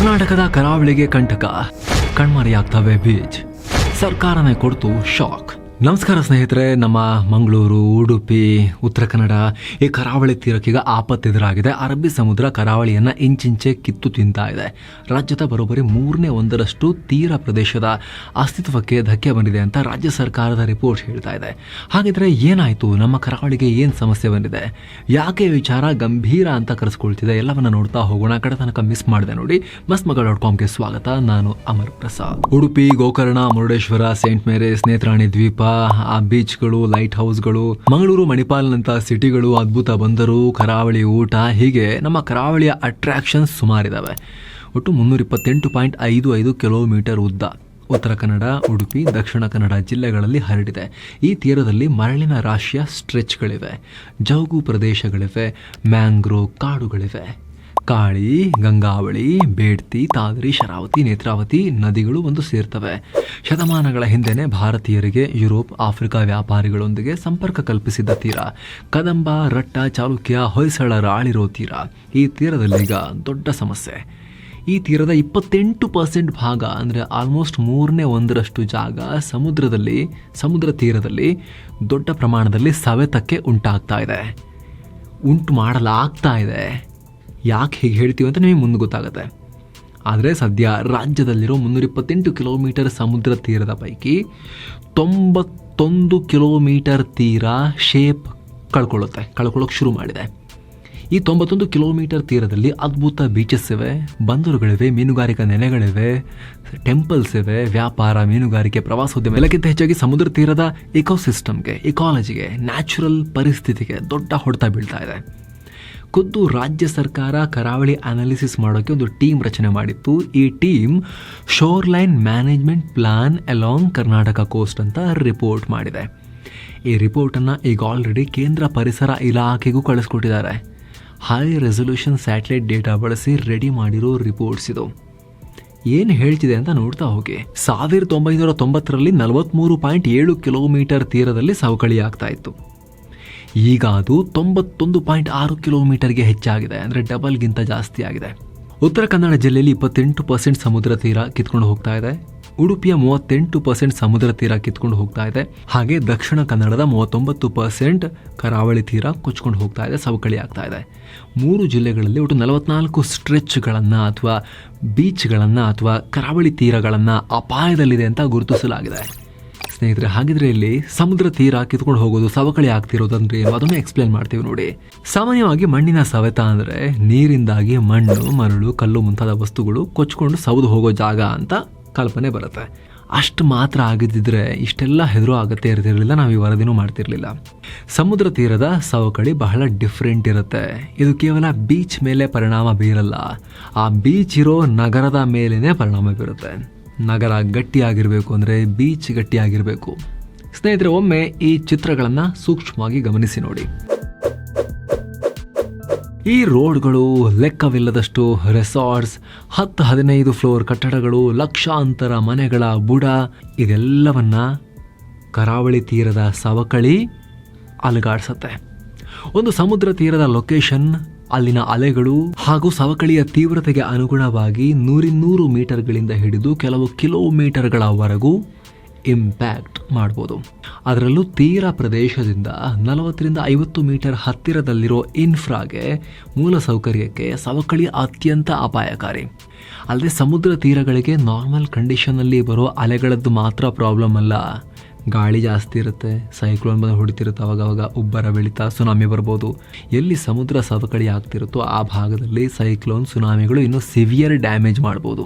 ಕರ್ನಾಟಕದ ಕರಾವಳಿಗೆ ಕಂಟಕ ಕಣ್ಮರೆಯಾಗ್ತವೆ ಬೀಚ್. ಸರ್ಕಾರನೇ ಕೊಡ್ತು ಶಾಕ್. ನಮಸ್ಕಾರ ಸ್ನೇಹಿತರೆ, ನಮ್ಮ ಮಂಗಳೂರು, ಉಡುಪಿ, ಉತ್ತರ ಕನ್ನಡ, ಈ ಕರಾವಳಿ ತೀರಕ್ಕೀಗ ಆಪತ್ತೆದುರಾಗಿದೆ ಅರಬ್ಬಿ ಸಮುದ್ರ ಕರಾವಳಿಯನ್ನು ಇಂಚಿಂಚೆ ಕಿತ್ತು ತಿಂತಾ ಇದೆ. ರಾಜ್ಯದ ಬರೋಬ್ಬರಿ ಮೂರನೇ ಒಂದರಷ್ಟು ತೀರ ಪ್ರದೇಶದ ಅಸ್ತಿತ್ವಕ್ಕೆ ಧಕ್ಕೆ ಬಂದಿದೆ ಅಂತ ರಾಜ್ಯ ಸರ್ಕಾರದ ರಿಪೋರ್ಟ್ ಹೇಳ್ತಾ ಇದೆ. ಹಾಗಿದ್ರೆ ಏನಾಯಿತು? ನಮ್ಮ ಕರಾವಳಿಗೆ ಏನು ಸಮಸ್ಯೆ ಬಂದಿದೆ? ಯಾಕೆ ವಿಚಾರ ಗಂಭೀರ ಅಂತ ಕರೆಸ್ಕೊಳ್ತಿದೆ? ಎಲ್ಲವನ್ನು ನೋಡ್ತಾ ಹೋಗೋಣ. ಕಡೆ ತನಕ ಮಿಸ್ ಮಾಡಿದೆ ನೋಡಿ. ಮಸ್ ಮಗ ಡಾಟ್ ಕಾಮ್ಗೆ ಸ್ವಾಗತ. ನಾನು ಅಮರ್ ಪ್ರಸಾದ್. ಉಡುಪಿ ಗೋಕರ್ಣ ಮುರುಡೇಶ್ವರ, ಸೇಂಟ್ ಮೇರೀಸ್, ನೇತ್ರಾಣಿ ದ್ವೀಪ ಆ ಬೀಚ್ಗಳು ಲೈಟ್ ಹೌಸ್ಗಳು ಮಂಗಳೂರು ಮಣಿಪಾಲ್ನಂಥ ಸಿಟಿಗಳು ಅದ್ಭುತ ಬಂದರು. ಕರಾವಳಿ ಊಟ ಹೀಗೆ ನಮ್ಮ ಕರಾವಳಿಯ ಅಟ್ರಾಕ್ಷನ್ಸ್ ಸುಮಾರಿದಾವೆ. ಒಟ್ಟು ಮುನ್ನೂರ ಇಪ್ಪತ್ತೆಂಟು ಪಾಯಿಂಟ್ ಐದು ಐದು ಕಿಲೋಮೀಟರ್ ಉದ್ದ. ಉತ್ತರ ಕನ್ನಡ, ಉಡುಪಿ, ದಕ್ಷಿಣ ಕನ್ನಡ ಜಿಲ್ಲೆಗಳಲ್ಲಿ ಹರಡಿದೆ. ಈ ತೀರದಲ್ಲಿ ಮರಳಿನ ರಾಶಿಯ ಸ್ಟ್ರೆಚ್ಗಳಿವೆ ಜೌಗು ಪ್ರದೇಶಗಳಿವೆ. ಮ್ಯಾಂಗ್ರೋವ್ ಕಾಡುಗಳಿವೆ. ಕಾಳಿ ಗಂಗಾವಳಿ, ಬೇಡ್ತಿ, ತಾದ್ರಿ, ಶರಾವತಿ, ನೇತ್ರಾವತಿ ನದಿಗಳು ಒಂದು ಸೇರ್ತವೆ. ಶತಮಾನಗಳ ಹಿಂದೆನೆ ಭಾರತೀಯರಿಗೆ ಯುರೋಪ್, ಆಫ್ರಿಕಾ ವ್ಯಾಪಾರಿಗಳೊಂದಿಗೆ ಸಂಪರ್ಕ ಕಲ್ಪಿಸಿದ್ದ ತೀರ. ಕದಂಬ, ರಟ್ಟ, ಚಾಲುಕ್ಯ, ಹೊಯ್ಸಳರ ಆಳಿರೋ ತೀರ. ಈ ತೀರದಲ್ಲೀಗ ದೊಡ್ಡ ಸಮಸ್ಯೆ. ಈ ತೀರದ ಇಪ್ಪತ್ತೆಂಟು ಪರ್ಸೆಂಟ್ ಭಾಗ ಅಂದರೆ ಆಲ್ಮೋಸ್ಟ್ ಮೂರನೇ ಒಂದರಷ್ಟು ಜಾಗ ಸಮುದ್ರದಲ್ಲಿ, ಸಮುದ್ರ ತೀರದಲ್ಲಿ ದೊಡ್ಡ ಪ್ರಮಾಣದಲ್ಲಿ ಸವೆತಕ್ಕೆ ಉಂಟಾಗ್ತಾ ಇದೆ. ಉಂಟು ಮಾಡಲಾಗ್ತಾ ಇದೆ. ಯಾಕೆ ಹೀಗೆ ಹೇಳ್ತೀವಿ ಅಂತ ನಿಮಗೆ ಮುಂದೆ ಗೊತ್ತಾಗುತ್ತೆ. ಆದರೆ ಸದ್ಯ ರಾಜ್ಯದಲ್ಲಿರೋ ಮುನ್ನೂರ ಇಪ್ಪತ್ತೆಂಟು ಕಿಲೋಮೀಟರ್ ಸಮುದ್ರ ತೀರದ ಪೈಕಿ ತೊಂಬತ್ತೊಂದು ಕಿಲೋಮೀಟರ್ ತೀರ ಶೇಪ್ ಕಳ್ಕೊಳ್ಳುತ್ತೆ, ಕಳ್ಕೊಳ್ಳೋಕೆ ಶುರು ಮಾಡಿದೆ. ಈ ತೊಂಬತ್ತೊಂದು ಕಿಲೋಮೀಟರ್ ತೀರದಲ್ಲಿ ಅದ್ಭುತ ಬೀಚಸ್ ಇವೆ, ಬಂದರುಗಳಿವೆ, ಮೀನುಗಾರಿಕಾ ನೆಲೆಗಳಿವೆ ಟೆಂಪಲ್ಸ್ ಇವೆ, ವ್ಯಾಪಾರ, ಮೀನುಗಾರಿಕೆ, ಪ್ರವಾಸೋದ್ಯಮ. ಎಲ್ಲಕ್ಕಿಂತ ಹೆಚ್ಚಾಗಿ ಸಮುದ್ರ ತೀರದ ಇಕೋಸಿಸ್ಟಮ್ಗೆ ಇಕಾಲಜಿಗೆ ನ್ಯಾಚುರಲ್ ಪರಿಸ್ಥಿತಿಗೆ ದೊಡ್ಡ ಹೊಡೆತ ಬೀಳ್ತಾ ಇದೆ. ಖುದ್ದು ರಾಜ್ಯ ಸರ್ಕಾರ ಕರಾವಳಿ ಅನಾಲಿಸಿಸ್ ಮಾಡೋಕ್ಕೆ ಒಂದು ಟೀಮ್ ರಚನೆ ಮಾಡಿತ್ತು. ಈ team shore line management plan along Karnataka coast ಅಂತ ರಿಪೋರ್ಟ್ ಮಾಡಿದೆ. ಈ ರಿಪೋರ್ಟನ್ನು ಈಗ ಆಲ್ರೆಡಿ ಕೇಂದ್ರ ಪರಿಸರ ಇಲಾಖೆಗೂ ಕಳಿಸ್ಕೊಟ್ಟಿದ್ದಾರೆ. ಹೈ ರೆಸೊಲ್ಯೂಷನ್ ಸ್ಯಾಟಲೈಟ್ ಡೇಟಾ ಬಳಸಿ ರೆಡಿ ಮಾಡಿರೋ ರಿಪೋರ್ಟ್ಸ್ ಇದು. ಏನು ಹೇಳ್ತಿದೆ ಅಂತ ನೋಡ್ತಾ ಹೋಗಿ. ಸಾವಿರದ ಒಂಬೈನೂರ ತೊಂಬತ್ತರಲ್ಲಿ ನಲವತ್ತ್ಮೂರು ಪಾಯಿಂಟ್ ಏಳು ಕಿಲೋಮೀಟರ್ ತೀರದಲ್ಲಿ ಸವಕಳಿ ಆಗ್ತಾ ಇತ್ತು. ಈಗ ಅದು ತೊಂಬತ್ತೊಂದು ಪಾಯಿಂಟ್ ಆರು ಕಿಲೋಮೀಟರ್ಗೆ ಹೆಚ್ಚಾಗಿದೆ, ಅಂದರೆ ಡಬಲ್ಗಿಂತ ಜಾಸ್ತಿ ಆಗಿದೆ. ಉತ್ತರ ಕನ್ನಡ ಜಿಲ್ಲೆಯಲ್ಲಿ ಇಪ್ಪತ್ತೆಂಟು ಪರ್ಸೆಂಟ್ ಸಮುದ್ರ ತೀರ ಕಿತ್ಕೊಂಡು ಹೋಗ್ತಾ ಇದೆ. ಉಡುಪಿಯ ಮೂವತ್ತೆಂಟು ಪರ್ಸೆಂಟ್ ಸಮುದ್ರ ತೀರ ಕಿತ್ಕೊಂಡು ಹೋಗ್ತಾ ಇದೆ. ಹಾಗೆ ದಕ್ಷಿಣ ಕನ್ನಡದ ಮೂವತ್ತೊಂಬತ್ತು ಪರ್ಸೆಂಟ್ ಕರಾವಳಿ ತೀರ ಕೊಚ್ಕೊಂಡು ಹೋಗ್ತಾ ಇದೆ, ಸವಕಳಿ ಆಗ್ತಾ ಇದೆ. ಮೂರು ಜಿಲ್ಲೆಗಳಲ್ಲಿ ಒಟ್ಟು ನಲವತ್ನಾಲ್ಕು ಸ್ಟ್ರೆಚ್ಗಳನ್ನು ಅಥವಾ ಬೀಚ್ಗಳನ್ನು ಅಥವಾ ಕರಾವಳಿ ತೀರಗಳನ್ನು ಅಪಾಯದಲ್ಲಿದೆ ಅಂತ ಗುರುತಿಸಲಾಗಿದೆ. ಸ್ನೇಹಿತರೆ, ಹಾಗಿದ್ರೆ ಇಲ್ಲಿ ಸಮುದ್ರ ತೀರ ಕಿತ್ಕೊಂಡು ಹೋಗೋದು, ಸವಕಳಿ ಆಗ್ತಿರೋದಂದ್ರೆ ಅದನ್ನು ಎಕ್ಸ್ಪ್ಲೇನ್ ಮಾಡ್ತೀವಿ ನೋಡಿ. ಸಾಮಾನ್ಯವಾಗಿ ಮಣ್ಣಿನ ಸವೆತ ಅಂದ್ರೆ ನೀರಿಂದಾಗಿ ಮಣ್ಣು, ಮರಳು, ಕಲ್ಲು ಮುಂತಾದ ವಸ್ತುಗಳು ಕೊಚ್ಕೊಂಡು ಸವದು ಹೋಗೋ ಜಾಗ ಅಂತ ಕಲ್ಪನೆ ಬರುತ್ತೆ. ಅಷ್ಟು ಮಾತ್ರ ಆಗಿದ್ದಿದ್ರೆ ಇಷ್ಟೆಲ್ಲ ಹೆದರು ಆಗತ್ತೆ ಇರ್ತಿರಲಿಲ್ಲ, ನಾವು ಈ ವರದಿನೂ ಮಾಡ್ತಿರ್ಲಿಲ್ಲ. ಸಮುದ್ರ ತೀರದ ಸವಕಳಿ ಬಹಳ ಡಿಫ್ರೆಂಟ್ ಇರುತ್ತೆ. ಇದು ಕೇವಲ ಬೀಚ್ ಮೇಲೆ ಪರಿಣಾಮ ಬೀರಲ್ಲ. ಆ ಬೀಚ್ ಇರೋ ನಗರದ ಮೇಲೇನೆ ಪರಿಣಾಮ ಬೀರುತ್ತೆ. ನಗರ ಗಟ್ಟಿಯಾಗಿರಬೇಕು ಅಂದರೆ ಬೀಚ್ ಗಟ್ಟಿಯಾಗಿರಬೇಕು. ಸ್ನೇಹಿತರೆ, ಒಮ್ಮೆ ಈ ಚಿತ್ರಗಳನ್ನು ಸೂಕ್ಷ್ಮವಾಗಿ ಗಮನಿಸಿ ನೋಡಿ. ಈ ರೋಡ್ಗಳು ಲೆಕ್ಕವಿಲ್ಲದಷ್ಟು ರೆಸಾರ್ಟ್ಸ್ ಹತ್ತು ಹದಿನೈದು ಫ್ಲೋರ್ ಕಟ್ಟಡಗಳು, ಲಕ್ಷಾಂತರ ಮನೆಗಳ ಬುಡ, ಇದೆಲ್ಲವನ್ನ ಕರಾವಳಿ ತೀರದ ಸವಕಳಿ ಅಲುಗಾಡಿಸತ್ತೆ. ಒಂದು ಸಮುದ್ರ ತೀರದ ಲೊಕೇಶನ್ ಅಲ್ಲಿನ ಅಲೆಗಳು ಹಾಗೂ ಸವಕಳಿಯ ತೀವ್ರತೆಗೆ ಅನುಗುಣವಾಗಿ ನೂರಿನ್ನೂರು ಮೀಟರ್ಗಳಿಂದ ಹಿಡಿದು ಕೆಲವು ಕಿಲೋಮೀಟರ್ಗಳವರೆಗೂ ಇಂಪ್ಯಾಕ್ಟ್ ಮಾಡ್ಬೋದು. ಅದರಲ್ಲೂ ತೀರ ಪ್ರದೇಶದಿಂದ ನಲವತ್ತರಿಂದ ಐವತ್ತು ಮೀಟರ್ ಹತ್ತಿರದಲ್ಲಿರೋ ಇನ್ಫ್ರಾಗೆ ಮೂಲ ಸೌಕರ್ಯಕ್ಕೆ ಸವಕಳಿ ಅತ್ಯಂತ ಅಪಾಯಕಾರಿ. ಅಲ್ಲದೆ ಸಮುದ್ರ ತೀರಗಳಿಗೆ ನಾರ್ಮಲ್ ಕಂಡೀಷನಲ್ಲಿ ಬರೋ ಅಲೆಗಳದ್ದು ಮಾತ್ರ ಪ್ರಾಬ್ಲಮ್ ಅಲ್ಲ. ಗಾಳಿ ಜಾಸ್ತಿ ಇರುತ್ತೆ ಸೈಕ್ಲೋನ್ ಬಂದು ಹೊಡಿತಿರುತ್ತೆ, ಅವಾಗ ಅವಾಗ ಉಬ್ಬರ ಬೆಳೀತಾ ಸುನಾಮಿ ಬರ್ಬೋದು. ಎಲ್ಲಿ ಸಮುದ್ರ ಸವಕಳಿ ಆಗ್ತಿರುತ್ತೋ ಆ ಭಾಗದಲ್ಲಿ ಸೈಕ್ಲೋನ್ ಸುನಾಮಿಗಳು ಇನ್ನೂ ಸಿವಿಯರ್ ಡ್ಯಾಮೇಜ್ ಮಾಡ್ಬೋದು.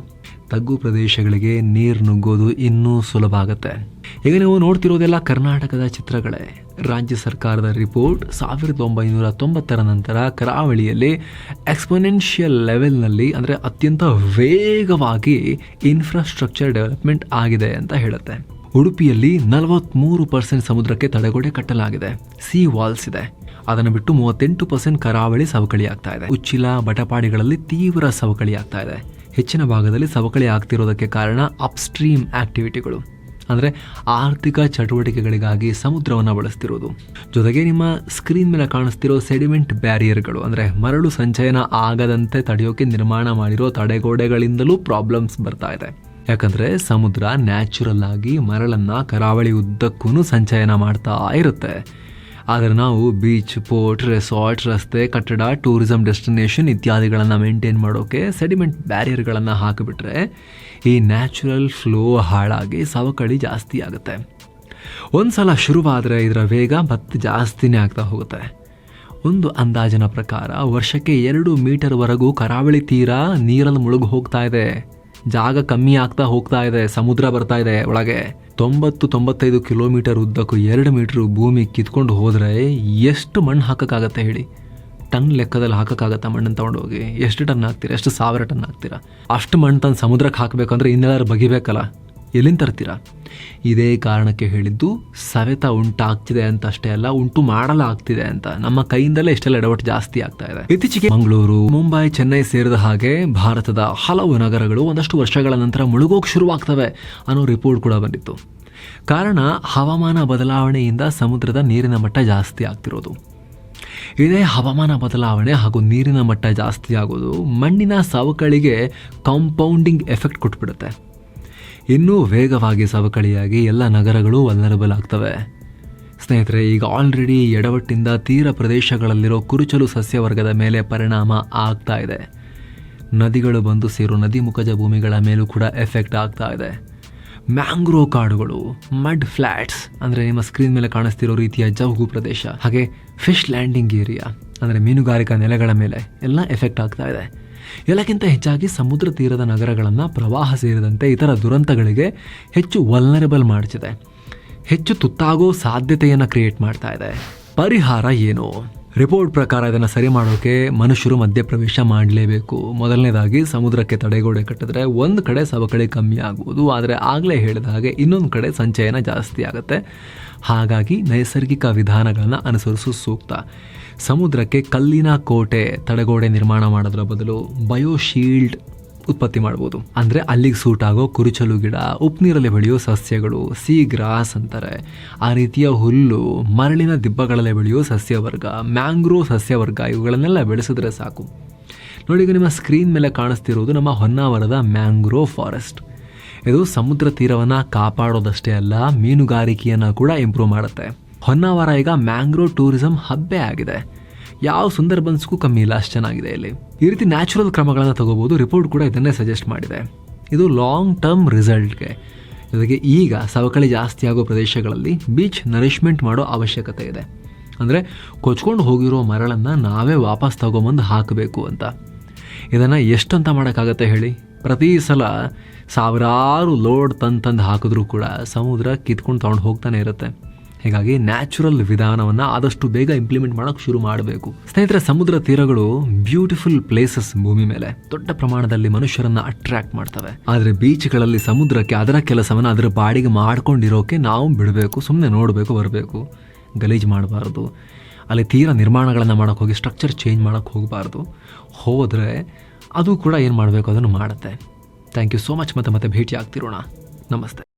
ತಗ್ಗು ಪ್ರದೇಶಗಳಿಗೆ ನೀರು ನುಗ್ಗೋದು ಇನ್ನೂ ಸುಲಭ ಆಗುತ್ತೆ. ಈಗ ನೀವು ನೋಡ್ತಿರೋದೆಲ್ಲ ಕರ್ನಾಟಕದ ಚಿತ್ರಗಳೇ. ರಾಜ್ಯ ಸರ್ಕಾರದ ರಿಪೋರ್ಟ್ ಸಾವಿರದ ಒಂಬೈನೂರ ತೊಂಬತ್ತರ ನಂತರ ಕರಾವಳಿಯಲ್ಲಿ ಎಕ್ಸ್ಪೊನೆನ್ಷಿಯಲ್ ಲೆವೆಲ್ನಲ್ಲಿ ಅಂದರೆ ಅತ್ಯಂತ ವೇಗವಾಗಿ ಇನ್ಫ್ರಾಸ್ಟ್ರಕ್ಚರ್ ಡೆವಲಪ್ಮೆಂಟ್ ಆಗಿದೆ ಅಂತ ಹೇಳುತ್ತೆ. ಉಡುಪಿಯಲ್ಲಿ ನಲವತ್ತ್ಮೂರು ಪರ್ಸೆಂಟ್ ಸಮುದ್ರಕ್ಕೆ ತಡೆಗೋಡೆ ಕಟ್ಟಲಾಗಿದೆ. ಸಿ ವಾಲ್ಸ್ ಇದೆ. ಅದನ್ನು ಬಿಟ್ಟು ಮೂವತ್ತೆಂಟು ಪರ್ಸೆಂಟ್ ಕರಾವಳಿ ಸವಕಳಿ ಆಗ್ತಾ ಇದೆ. ಉಚ್ಚಿಲ ಬಟಪಾಡಿಗಳಲ್ಲಿ ತೀವ್ರ ಸವಕಳಿ ಆಗ್ತಾ ಇದೆ. ಹೆಚ್ಚಿನ ಭಾಗದಲ್ಲಿ ಸವಕಳಿ ಆಗ್ತಿರೋದಕ್ಕೆ ಕಾರಣ ಅಪ್ಸ್ಟ್ರೀಮ್ ಆಕ್ಟಿವಿಟಿಗಳು ಅಂದರೆ ಆರ್ಥಿಕ ಚಟುವಟಿಕೆಗಳಿಗಾಗಿ ಸಮುದ್ರವನ್ನು ಬಳಸ್ತಿರೋದು. ಜೊತೆಗೆ ನಿಮ್ಮ ಸ್ಕ್ರೀನ್ ಮೇಲೆ ಕಾಣಿಸ್ತಿರೋ ಸೆಡಿಮೆಂಟ್ ಬ್ಯಾರಿಯರ್ಗಳು ಅಂದರೆ ಮರಳು ಸಂಚಯನ ಆಗದಂತೆ ತಡೆಯೋಕೆ ನಿರ್ಮಾಣ ಮಾಡಿರೋ ತಡೆಗೋಡೆಗಳಿಂದಲೂ ಪ್ರಾಬ್ಲಮ್ಸ್ ಬರ್ತಾ ಇದೆ. ಯಾಕಂದರೆ ಸಮುದ್ರ ನ್ಯಾಚುರಲ್ ಆಗಿ ಮರಳನ್ನು ಕರಾವಳಿ ಉದ್ದಕ್ಕೂ ಸಂಚಯನ ಮಾಡ್ತಾ ಇರುತ್ತೆ. ಆದರೆ ನಾವು ಬೀಚ್ ಪೋರ್ಟ್ ರೆಸಾರ್ಟ್ ರಸ್ತೆ, ಕಟ್ಟಡ ಟೂರಿಸಂ ಡೆಸ್ಟಿನೇಷನ್ ಇತ್ಯಾದಿಗಳನ್ನು ಮೇಂಟೈನ್ ಮಾಡೋಕ್ಕೆ ಸೆಡಿಮೆಂಟ್ ಬ್ಯಾರಿಯರ್ಗಳನ್ನು ಹಾಕಿಬಿಟ್ರೆ ಈ ನ್ಯಾಚುರಲ್ ಫ್ಲೋ ಹಾಳಾಗಿ ಸವಕಳಿ ಜಾಸ್ತಿ ಆಗುತ್ತೆ. ಒಂದು ಸಲ ಶುರುವಾದರೆ ಇದರ ವೇಗ ಮತ್ತೆ ಜಾಸ್ತಿನೇ ಆಗ್ತಾ ಹೋಗುತ್ತೆ. ಒಂದು ಅಂದಾಜಿನ ಪ್ರಕಾರ ವರ್ಷಕ್ಕೆ ಎರಡು ಮೀಟರ್ವರೆಗೂ ಕರಾವಳಿ ತೀರ ನೀರಲ್ಲಿ ಮುಳುಗು ಹೋಗ್ತಾ ಇದೆ. ಜಾಗ ಕಮ್ಮಿ ಆಗ್ತಾ ಹೋಗ್ತಾ ಇದೆ, ಸಮುದ್ರ ಬರ್ತಾ ಇದೆ. ಒಳಗೆ ತೊಂಬತ್ತು, ತೊಂಬತ್ತೈದು ಕಿಲೋಮೀಟರ್ ಉದ್ದಕ್ಕೂ ಎರಡು ಮೀಟರ್ ಭೂಮಿ ಕಿತ್ಕೊಂಡು ಹೋದರೆ ಎಷ್ಟು ಮಣ್ಣು ಹಾಕೋಕ್ಕಾಗತ್ತೆ ಹೇಳಿ. ಟನ್ ಲೆಕ್ಕದಲ್ಲಿ ಹಾಕೋಕ್ಕಾಗತ್ತಾ ಮಣ್ಣನ್ನು ತೊಗೊಂಡೋಗಿ? ಎಷ್ಟು ಟನ್ ಹಾಕ್ತೀರಾ? ಎಷ್ಟು ಸಾವಿರ ಟನ್ ಹಾಕ್ತೀರಾ? ಅಷ್ಟು ಮಣ್ಣು ತಂದು ಸಮುದ್ರಕ್ಕೆ ಹಾಕಬೇಕಂದ್ರೆ ಇನ್ನೆಲ್ಲಾರು ಬಗಿಬೇಕಲ್ಲ. ಎಲ್ಲಿಂದ ತರ್ತೀರಾ? ಇದೇ ಕಾರಣಕ್ಕೆ ಹೇಳಿದ್ದು, ಸವೆತ ಉಂಟಾಗ್ತಿದೆ ಅಂತ ಅಷ್ಟೇ ಅಲ್ಲ, ಉಂಟು ಮಾಡಲಾಗ್ತಿದೆ ಅಂತ. ನಮ್ಮ ಕೈಯಿಂದಲೇ ಇಷ್ಟೆಲ್ಲ ಎಡವಟ್ಟು ಜಾಸ್ತಿ ಆಗ್ತಾ ಇದೆ. ಇತ್ತೀಚೆಗೆ ಮಂಗಳೂರು, ಮುಂಬೈ, ಚೆನ್ನೈ ಸೇರಿದ ಹಾಗೆ ಭಾರತದ ಹಲವು ನಗರಗಳು ಒಂದಷ್ಟು ವರ್ಷಗಳ ನಂತರ ಮುಳುಗೋಕೆ ಶುರುವಾಗ್ತವೆ ಅನ್ನೋ ರಿಪೋರ್ಟ್ ಕೂಡ ಬಂದಿತ್ತು. ಕಾರಣ, ಹವಾಮಾನ ಬದಲಾವಣೆಯಿಂದ ಸಮುದ್ರದ ನೀರಿನ ಮಟ್ಟ ಜಾಸ್ತಿ ಆಗ್ತಿರೋದು. ಇದೇ ಹವಾಮಾನ ಬದಲಾವಣೆ ಹಾಗೂ ನೀರಿನ ಮಟ್ಟ ಜಾಸ್ತಿ ಆಗೋದು ಮಣ್ಣಿನ ಸವಕಳಿಗೆ ಕಾಂಪೌಂಡಿಂಗ್ ಎಫೆಕ್ಟ್ ಕೊಟ್ಬಿಡುತ್ತೆ. ಇನ್ನೂ ವೇಗವಾಗಿ ಸವಕಳಿಯಾಗಿ ಎಲ್ಲ ನಗರಗಳು ವಲ್ನರಬಲ್ ಆಗ್ತವೆ. ಸ್ನೇಹಿತರೆ, ಈಗ ಆಲ್ರೆಡಿ ಎಡವಟ್ಟಿಂದ ತೀರ ಪ್ರದೇಶಗಳಲ್ಲಿರೋ ಕುರುಚಲು ಸಸ್ಯವರ್ಗದ ಮೇಲೆ ಪರಿಣಾಮ ಆಗ್ತಾ ಇದೆ ನದಿಗಳು ಬಂದು ಸೇರೋ ನದಿ ಮುಖಜ ಭೂಮಿಗಳ ಮೇಲೂ ಕೂಡ ಎಫೆಕ್ಟ್ ಆಗ್ತಾ ಇದೆ ಮ್ಯಾಂಗ್ರೋ ಕಾಡುಗಳು, ಮಡ್ ಫ್ಲ್ಯಾಟ್ಸ್ ಅಂದರೆ ನಿಮ್ಮ ಸ್ಕ್ರೀನ್ ಮೇಲೆ ಕಾಣಿಸ್ತಿರೋ ರೀತಿಯ ಜೌಗು ಪ್ರದೇಶ, ಹಾಗೆ ಫಿಶ್ ಲ್ಯಾಂಡಿಂಗ್ ಏರಿಯಾ ಅಂದರೆ ಮೀನುಗಾರಿಕಾ ನೆಲೆಗಳ ಮೇಲೆ ಎಲ್ಲ ಎಫೆಕ್ಟ್ ಆಗ್ತಾ ಇದೆ ಎಲ್ಲಕ್ಕಿಂತ ಹೆಚ್ಚಾಗಿ ಸಮುದ್ರ ತೀರದ ನಗರಗಳನ್ನು ಪ್ರವಾಹ ಸೇರಿದಂತೆ ಇತರ ದುರಂತಗಳಿಗೆ ಹೆಚ್ಚು ವಲ್ನರೇಬಲ್ ಮಾಡ್ತಿದೆ. ಹೆಚ್ಚು ತುತ್ತಾಗೋ ಸಾಧ್ಯತೆಯನ್ನು ಕ್ರಿಯೇಟ್ ಮಾಡ್ತಾ ಇದೆ. ಪರಿಹಾರ ಏನು? ರಿಪೋರ್ಟ್ ಪ್ರಕಾರ ಇದನ್ನು ಸರಿ ಮಾಡೋಕ್ಕೆ ಮನುಷ್ಯರು ಮಧ್ಯಪ್ರವೇಶ ಮಾಡಲೇಬೇಕು. ಮೊದಲನೇದಾಗಿ ಸಮುದ್ರಕ್ಕೆ ತಡೆಗೋಡೆ ಕಟ್ಟಿದ್ರೆ ಒಂದು ಕಡೆ ಸವಕಳಿ ಕಮ್ಮಿ ಆಗುವುದು, ಆದರೆ ಆಗಲೇ ಹೇಳಿದ ಹಾಗೆ ಇನ್ನೊಂದು ಕಡೆ ಸಂಚಯನ ಜಾಸ್ತಿ ಆಗುತ್ತೆ. ಹಾಗಾಗಿ ನೈಸರ್ಗಿಕ ವಿಧಾನಗಳನ್ನು ಅನುಸರಿಸು ಸೂಕ್ತ. ಸಮುದ್ರಕ್ಕೆ ಕಲ್ಲಿನ ಕೋಟೆ ತಡೆಗೋಡೆ ನಿರ್ಮಾಣ ಮಾಡೋದ್ರ ಬದಲು ಬಯೋಶೀಲ್ಡ್ ಉತ್ಪತ್ತಿ ಮಾಡ್ಬೋದು. ಅಂದರೆ ಅಲ್ಲಿಗೆ ಸೂಟ್ ಆಗೋ ಕುರುಚಲು ಗಿಡ ಉಪ್ಪುನೀರಲ್ಲಿ ಬೆಳೆಯೋ ಸಸ್ಯಗಳು, ಸೀ ಗ್ರಾಸ್ ಅಂತಾರೆ. ಆ ರೀತಿಯ ಹುಲ್ಲು ಮರಳಿನ ದಿಬ್ಬಗಳಲ್ಲಿ ಬೆಳೆಯೋ ಸಸ್ಯವರ್ಗ ಮ್ಯಾಂಗ್ರೋ ಸಸ್ಯವರ್ಗ, ಇವುಗಳನ್ನೆಲ್ಲ ಬೆಳೆಸಿದ್ರೆ ಸಾಕು. ನೋಡಿ, ಈಗ ನಿಮ್ಮ ಸ್ಕ್ರೀನ್ ಮೇಲೆ ಕಾಣಿಸ್ತಿರೋದು ನಮ್ಮ ಹೊನ್ನಾವರದ ಮ್ಯಾಂಗ್ರೋ ಫಾರೆಸ್ಟ್. ಇದು ಸಮುದ್ರ ತೀರವನ್ನು ಕಾಪಾಡೋದಷ್ಟೇ ಅಲ್ಲ, ಮೀನುಗಾರಿಕೆಯನ್ನು ಕೂಡ ಇಂಪ್ರೂವ್ ಮಾಡುತ್ತೆ. ಹೊನ್ನಾವರ ಈಗ ಮ್ಯಾಂಗ್ರೋ ಟೂರಿಸಂ ಹಬ್ಬೇ ಆಗಿದೆ. ಯಾವ ಸುಂದರ್ಬನ್ಸ್ಗೂ ಕಮ್ಮಿ ಇಲ್ಲ, ಅಷ್ಟು ಚೆನ್ನಾಗಿದೆ ಇಲ್ಲಿ. ಈ ರೀತಿ ನ್ಯಾಚುರಲ್ ಕ್ರಮಗಳನ್ನು ತಗೋಬೋದು, ರಿಪೋರ್ಟ್ ಕೂಡ ಇದನ್ನೇ ಸಜೆಸ್ಟ್ ಮಾಡಿದೆ. ಇದು ಲಾಂಗ್ ಟರ್ಮ್ ರಿಸಲ್ಟ್ಗೆ. ಜೊತೆಗೆ ಈಗ ಸವಕಳಿ ಜಾಸ್ತಿ ಆಗೋ ಪ್ರದೇಶಗಳಲ್ಲಿ ಬೀಚ್ ನರಿಷ್ಮೆಂಟ್ ಮಾಡೋ ಅವಶ್ಯಕತೆ ಇದೆ. ಅಂದರೆ ಕೊಚ್ಕೊಂಡು ಹೋಗಿರೋ ಮರಳನ್ನು ನಾವೇ ವಾಪಸ್ ತಗೊಂಬಂದು ಹಾಕಬೇಕು ಅಂತ. ಇದನ್ನು ಎಷ್ಟಂತ ಮಾಡೋಕ್ಕಾಗತ್ತೆ ಹೇಳಿ? ಪ್ರತಿ ಸಲ ಸಾವಿರಾರು ಲೋಡ್ ತಂದು ತಂದು ಹಾಕಿದ್ರೂ ಕೂಡ ಸಮುದ್ರ ಕಿತ್ಕೊಂಡು ತೊಗೊಂಡು ಹೋಗ್ತಾನೆ ಇರುತ್ತೆ. ಹೀಗಾಗಿ ನ್ಯಾಚುರಲ್ ವಿಧಾನವನ್ನು ಆದಷ್ಟು ಬೇಗ ಇಂಪ್ಲಿಮೆಂಟ್ ಮಾಡೋಕೆ ಶುರು ಮಾಡಬೇಕು. ಸ್ನೇಹಿತರೆ, ಸಮುದ್ರ ತೀರಗಳು ಬ್ಯೂಟಿಫುಲ್ ಪ್ಲೇಸಸ್ ಭೂಮಿ ಮೇಲೆ. ದೊಡ್ಡ ಪ್ರಮಾಣದಲ್ಲಿ ಮನುಷ್ಯರನ್ನ ಅಟ್ರಾಕ್ಟ್ ಮಾಡ್ತವೆ. ಆದರೆ ಬೀಚ್ಗಳಲ್ಲಿ ಸಮುದ್ರಕ್ಕೆ ಅದರ ಕೆಲಸವನ್ನು ಅದರ ಬಾಡಿಗೆ ಮಾಡ್ಕೊಂಡಿರೋಕೆ ನಾವು ಬಿಡಬೇಕು ಸುಮ್ಮನೆ ನೋಡಬೇಕು, ಬರಬೇಕು. ಗಲೀಜು ಮಾಡಬಾರ್ದು. ಅಲ್ಲಿ ತೀರ ನಿರ್ಮಾಣಗಳನ್ನು ಮಾಡೋಕೆ ಹೋಗಿ ಸ್ಟ್ರಕ್ಚರ್ ಚೇಂಜ್ ಮಾಡೋಕೆ ಹೋಗಬಾರ್ದು. ಹೋದರೆ ಅದು ಕೂಡ ಏನು ಮಾಡಬೇಕು? ಅದನ್ನು ಮಾಡುತ್ತೆ. ಥ್ಯಾಂಕ್ ಯು ಸೋ ಮಚ್ ಮತ್ತೆ ಮತ್ತೆ ಭೇಟಿ ಆಗ್ತಿರೋಣ ನಮಸ್ತೆ.